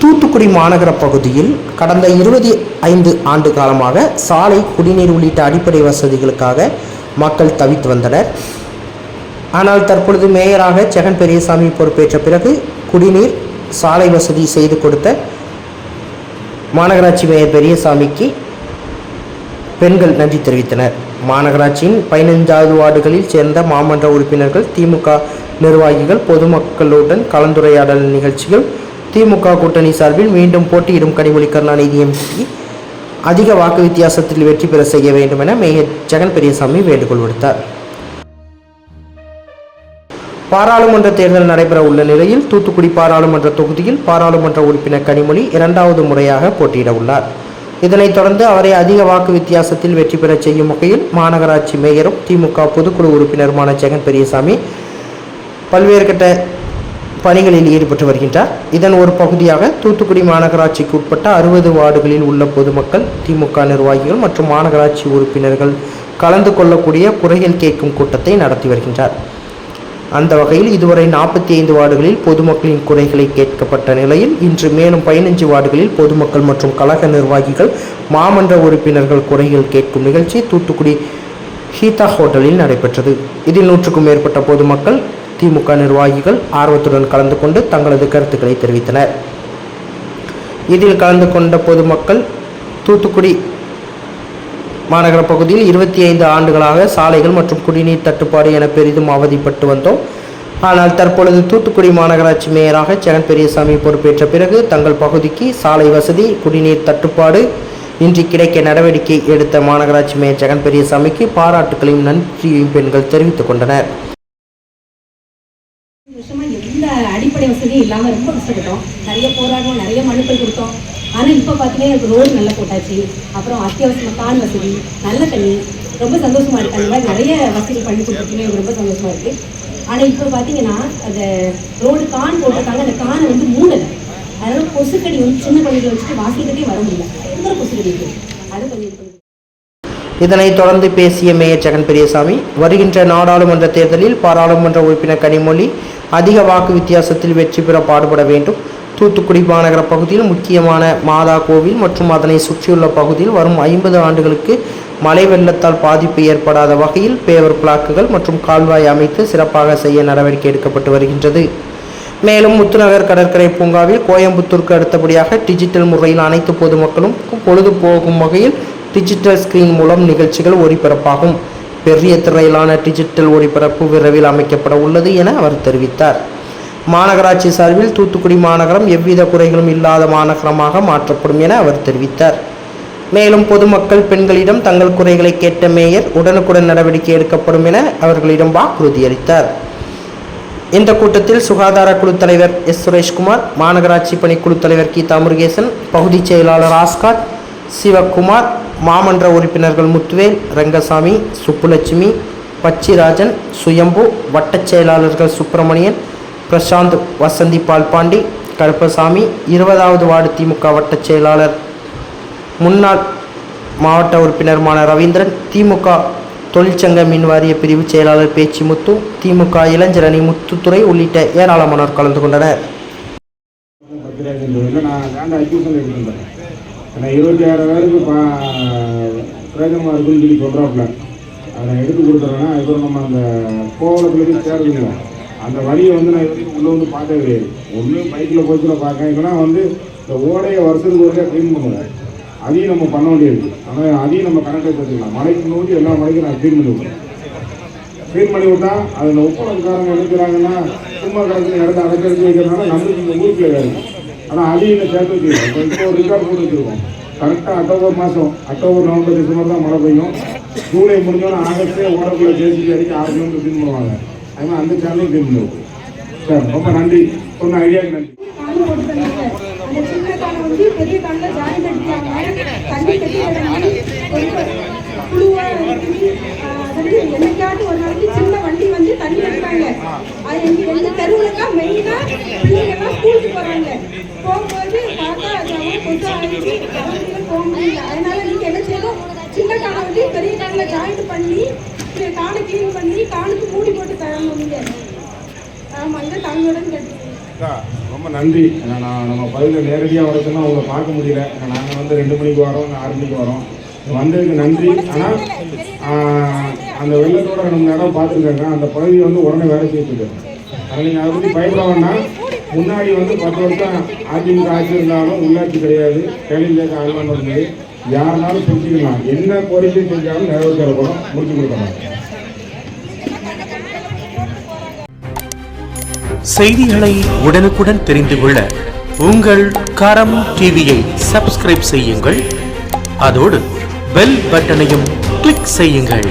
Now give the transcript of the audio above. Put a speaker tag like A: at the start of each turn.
A: தூத்துக்குடி மாநகர பகுதியில் கடந்த இருபத்தி ஐந்து ஆண்டு காலமாக சாலை குடிநீர் உள்ளிட்ட அடிப்படை வசதிகளுக்காக மக்கள் தவித்து வந்தனர். ஆனால் தற்பொழுது மேயராக ஜெகன் பெரியசாமி பொறுப்பேற்ற பிறகு குடிநீர் சாலை வசதி செய்து கொடுத்த மாநகராட்சி மேயர் பெரியசாமிக்கு பெண்கள் நன்றி தெரிவித்தனர். மாநகராட்சியின் பதினைஞ்சாவது வார்டுகளில் சேர்ந்த மாமன்ற உறுப்பினர்கள் திமுக நிர்வாகிகள் பொதுமக்களுடன் கலந்துரையாடல் நிகழ்ச்சிகள் திமுக கூட்டணி சார்பில் மீண்டும் போட்டியிடும் கனிமொழி கருணாநிதி எம்பி அதிக வாக்கு வித்தியாசத்தில் வெற்றி பெற செய்ய வேண்டும் என மேயர் ஜெகன் பெரியசாமி வேண்டுகோள் விடுத்தார். பாராளுமன்ற தேர்தல் நடைபெற உள்ள நிலையில் தூத்துக்குடி பாராளுமன்ற தொகுதியில் பாராளுமன்ற உறுப்பினர் கனிமொழி இரண்டாவது முறையாக போட்டியிட உள்ளார். இதனைத் தொடர்ந்து அவரை அதிக வாக்கு வித்தியாசத்தில் வெற்றி பெறச் செய்யும் வகையில் மாநகராட்சி மேயரும் திமுக பொதுக்குழு உறுப்பினருமான ஜெகன் பெரியசாமி பல்வேறு கட்ட பணிகளில் ஈடுபட்டு வருகின்றார். இதன் ஒரு பகுதியாக தூத்துக்குடி மாநகராட்சிக்கு உட்பட்ட அறுபது வார்டுகளில் உள்ள பொதுமக்கள் திமுக நிர்வாகிகள் மற்றும் மாநகராட்சி உறுப்பினர்கள் கலந்து கொள்ளக்கூடிய குறைகள் கேட்கும் கூட்டத்தை நடத்தி வருகின்றார். அந்த வகையில் இதுவரை நாற்பத்தி ஐந்து வார்டுகளில் பொதுமக்களின் குறைகளை கேட்கப்பட்ட நிலையில் இன்று மேலும் பதினஞ்சு வார்டுகளில் பொதுமக்கள் மற்றும் கழக நிர்வாகிகள் மாமன்ற உறுப்பினர்கள் குறைகள் கேட்கும் நிகழ்ச்சி தூத்துக்குடி ஹீதா ஹோட்டலில் நடைபெற்றது. இதில் நூற்றுக்கும் மேற்பட்ட பொதுமக்கள் திமுக நிர்வாகிகள் ஆர்வத்துடன் கலந்து கொண்டு தங்களது கருத்துக்களை தெரிவித்தனர். இதில் கலந்து கொண்ட பொதுமக்கள் தூத்துக்குடி மாநகர பகுதியில் இருபத்தி ஐந்து ஆண்டுகளாக சாலைகள் மற்றும் குடிநீர் தட்டுப்பாடு என பெரிதும் அவதிப்பட்டு வந்தோம். ஆனால் தற்பொழுது தூத்துக்குடி மாநகராட்சி மேயராக ஜெகன் பெரியசாமி பொறுப்பேற்ற பிறகு தங்கள் பகுதிக்கு சாலை வசதி குடிநீர் தட்டுப்பாடு இன்றி கிடைக்க நடவடிக்கை எடுத்த மாநகராட்சி மேயர் ஜெகன் பெரியசாமிக்கு பாராட்டுகளையும் நன்றியையும் பெண்கள் தெரிவித்துக் கொண்டனர்
B: வருஷமா எந்த சாலை வசதி இல்லாமல் ரொம்ப கஷ்டப்பட்டோம். நிறைய போராட்டம் நிறைய மனுக்கள் கொடுத்தோம். ஆனால் இப்போ பார்த்தீங்கன்னா எனக்கு ரோடு நல்லா போட்டாச்சு. அப்புறம் அத்தியாவசியமாக கான் வசதி நல்ல தண்ணி ரொம்ப சந்தோஷமாக இருக்குது அந்த மாதிரி நிறைய வசதி பண்ணி கொடுத்துருக்கீங்க எனக்கு ரொம்ப சந்தோஷமாக இருக்குது ஆனால் இப்போ பார்த்தீங்கன்னா அந்த ரோடு கான் போட்டிருக்காங்க. அந்த கானை வந்து மூடல. அதனால் கொசுக்கடி வந்து சின்ன குழந்தைகளை வச்சுட்டு வாசிக்கிட்டே வர முடியல. பயங்கர கொசுக்கடி இருக்குது அது கொஞ்சம்
A: இதனைத் தொடர்ந்து பேசிய மேயர் ஜெகன் பெரியசாமி வருகின்ற நாடாளுமன்ற தேர்தலில் பாராளுமன்ற உறுப்பினர் கனிமொழி அதிக வாக்கு வித்தியாசத்தில் வெற்றி பெற பாடுபட வேண்டும். தூத்துக்குடி மாநகர பகுதியில் முக்கியமான மாதா கோவில் மற்றும் அதனை சுற்றியுள்ள பகுதியில் வரும் ஐம்பது ஆண்டுகளுக்கு மழை வெள்ளத்தால் பாதிப்பு ஏற்படாத வகையில் பேவர் பிளாக்குகள் மற்றும் கால்வாய் அமைத்து சிறப்பாக செய்ய நடவடிக்கை எடுக்கப்பட்டு வருகின்றது. மேலும் முத்துநகர் கடற்கரை பூங்காவில் கோயம்புத்தூருக்கு அடுத்தபடியாக டிஜிட்டல் முறையில் அனைத்து பொதுமக்களும் பொழுது போகும் வகையில் டிஜிட்டல் ஸ்கிரீன் மூலம் நிகழ்ச்சிகள் ஒளிபரப்பாகும். பெரிய திரையிலான டிஜிட்டல் ஒளிபரப்பு விரைவில் அமைக்கப்பட உள்ளது என அவர் தெரிவித்தார். மாநகராட்சி சார்பில் தூத்துக்குடி மாநகரம் எவ்வித குறைகளும் இல்லாத மாநகரமாக மாற்றப்படும் என அவர் தெரிவித்தார். மேலும் பொதுமக்கள் பெண்களிடம் தங்கள் குறைகளை கேட்ட மேயர் உடனுக்குடன் நடவடிக்கை எடுக்கப்படும் என அவர்களிடம் வாக்குறுதி அளித்தார் இந்த கூட்டத்தில் சுகாதார குழு தலைவர் எஸ். சுரேஷ்குமார் மாநகராட்சி பணிக்குழு தலைவர் கீதா முருகேசன் பகுதிச் செயலாளர் ஆஸ்காட் சிவகுமார் மாமன்ற உறுப்பினர்கள் முத்துவேல் ரங்கசாமி சுப்புலட்சுமி பச்சிராஜன் சுயம்பு வட்டச் செயலாளர்கள் சுப்பிரமணியன் பிரசாந்த் வசந்தி பால்பாண்டி கருப்பசாமி இருபதாவது வார்டு திமுக வட்டச் செயலாளர் முன்னாள் மாவட்ட உறுப்பினருமான ரவீந்திரன் திமுக தொழிற்சங்க மின் வாரிய பிரிவு செயலாளர் பேச்சு முத்து திமுக இளைஞரணி முத்துத்துறை உள்ளிட்ட ஏராளமானோர் கலந்து கொண்டனர்.
C: ஏன்னா இருபத்தி ஆறாயிரம் பேருக்கு பா பிரயோஜனமாக இருக்குன்னு சொல்லி சொல்கிறாப்புல அதை நான் எடுத்து கொடுத்துறேன்னா இப்போ நம்ம அந்த கோவலத்துலேருந்து சேருதுங்களா அந்த வழியை வந்து நான் இது உள்ளே வந்து பார்த்தே கிடையாது. ஒன்று பைக்கில் போச்சுல பார்க்கேன் வந்து இந்த ஓடையை வருஷத்துக்கு ஒருக்கா க்ளீன் பண்ணுவேன் அதையும் நம்ம பண்ண வேண்டியது. ஆனால் அதையும் நம்ம கணக்கை வச்சுக்கலாம் மலைக்கு நோக்கி எல்லா மலைக்கும் நான் க்ளீன் பண்ணி விடுவேன் க்ளீன் பண்ணி விட்டா அதில் ஒப்பந்தக்காரங்க நினைக்கிறாங்கன்னா சும்மா கணக்கு இடத்த அடைச்சி வைக்கிறதுனால நம்மளுக்கு இந்த ஊருக்குள்ள ஆனால் அதையும் சேர்த்து வச்சுருக்கோம் இப்போ இப்போ ஒரு ரெக்கார்ட் போட்டு வச்சுருக்கோம் கரெக்டாக அக்டோபர் மாதம் அக்டோபர் நவம்பர் டிசம்பர் தான் மழை பெய்யும். ஜூலை முடிஞ்சோன்னா ஆகஸ்டே ஓடக்குள்ள ஜேசிபி அடிக்க ஆறு கிலோமீட்டர் க்ளீன் பண்ணுவாங்க அது மாதிரி அந்த சேனலையும் க்ளீன் பண்ணுவோம் சார் ரொம்ப நன்றி. சொன்ன ஐடியாவுக்கு நன்றி.
D: சின்ன பெரிய காலில் ஜாயின் தண்ணி கட்டி என்னைக்காட்டு ஒரு நாளைக்கு வண்டி வந்து தண்ணி எடுத்தாங்க அது எங்க எங்க தெருவுல தான் மெயினா பிள்ளைங்கெல்லாம் ஸ்கூலுக்கு போறாங்க போகும்போது பார்த்தா அது அவங்க கொஞ்சம் ஆயிடுச்சு அவங்களுக்கு போக முடியல. அதனால நீங்க என்ன செய்யணும்? சின்ன காலை வந்து பெரிய காலில் ஜாயின் பண்ணி காலை க்ளீன் பண்ணி காலுக்கு மூடி போட்டு தரணும் நீங்க. ஆமா இதை தண்ணியுடன் கட்டி
C: ரொம்ப நன்றி. ஏன்னா நான் நம்ம பகுதியில் நேரடியாக வர சொன்னா உங்களை பார்க்க முடியல. ஏன்னா நாங்கள் வந்து ரெண்டு மணிக்கு வரோம் ஆறு மணிக்கு வரோம். வந்ததுக்கு நன்றி. ஆனால் அந்த வெள்ளத்தோட நம்ம இடம் பார்த்துருக்காங்க அந்த பகுதியை வந்து உடனே வேலை செய்யிருக்கு அதனால் நீங்கள் அதை பற்றி பயப்பட வேண்டாம். முன்னாடி வந்து பத்து வருஷம் அதிமுக ஆட்சி இருந்தாலும் உள்ளாட்சி கிடையாது. கேள்வி கேட்க ஆகலாம் இருந்தது யாருனாலும் செஞ்சுக்கலாம் என்ன கோரிக்கை செஞ்சாலும் நிறைவேற்றப்படும் முடிச்சு கொடுக்கலாம்.
E: செய்திகளை உடனுக்குடன் தெரிந்து கொள்ள உங்கள் கரம் டிவியை சப்ஸ்கிரைப் செய்யுங்கள். அதோடு பெல் பட்டனையும் கிளிக் செய்யுங்கள்.